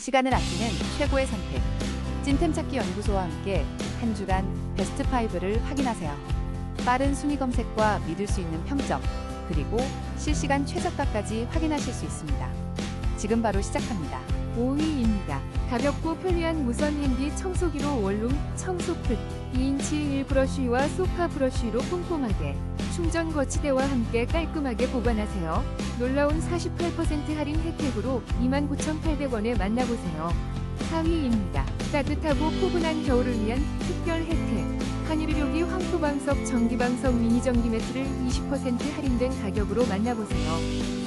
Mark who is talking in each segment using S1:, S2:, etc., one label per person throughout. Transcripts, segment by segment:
S1: 시간을 아끼는 최고의 선택. 찐템 찾기 연구소와 함께 한 주간 베스트 5를 확인하세요. 빠른 순위 검색과 믿을 수 있는 평점, 그리고 실시간 최저가까지 확인하실 수 있습니다. 지금 바로 시작합니다.
S2: 5위입니다. 가볍고 편리한 무선 핸디 청소기로 원룸 청소 끝 2인치 1 브러쉬와 소파 브러쉬로 꼼꼼하게 충전 거치대와 함께 깔끔하게 보관하세요. 놀라운 48% 할인 혜택으로 29,800원에 만나보세요. 4위입니다. 따뜻하고 포근한 겨울을 위한 특별 혜택. 한일의료기 황토방석 전기방석 미니 전기 매트를 20% 할인된 가격으로 만나보세요.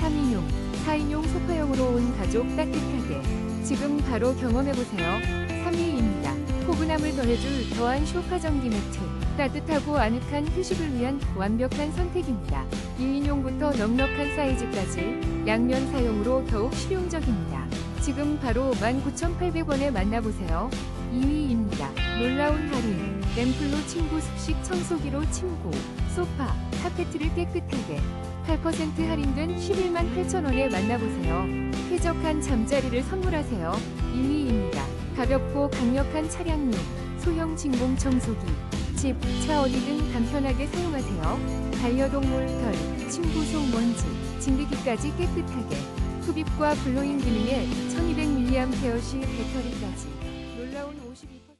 S2: 3인용, 4인용 소파용으로 온 가족 따뜻하게 지금 바로 경험해보세요. 3위입니다. 포근함을 더해줄 더한 쇼파 전기 매트. 따뜻하고 아늑한 휴식을 위한 완벽한 선택입니다. 2인용부터 넉넉한 사이즈까지 양면 사용으로 더욱 실용적입니다. 지금 바로 19,800원에 만나보세요. 2위입니다. 놀라운 할인. 램플로 침구 습식 청소기로 침구, 소파, 카페트를 깨끗하게 8% 할인된 11만 8천원에 만나보세요. 쾌적한 잠자리를 선물하세요. 1위입니다. 가볍고 강력한 차량용, 소형 진공 청소기. 집, 차 어디든 간편하게 사용하세요. 반려동물 털, 침구 속 먼지, 진드기까지 깨끗하게. 흡입과 블로잉 기능에 1200mAh 배터리까지. 놀라운 52%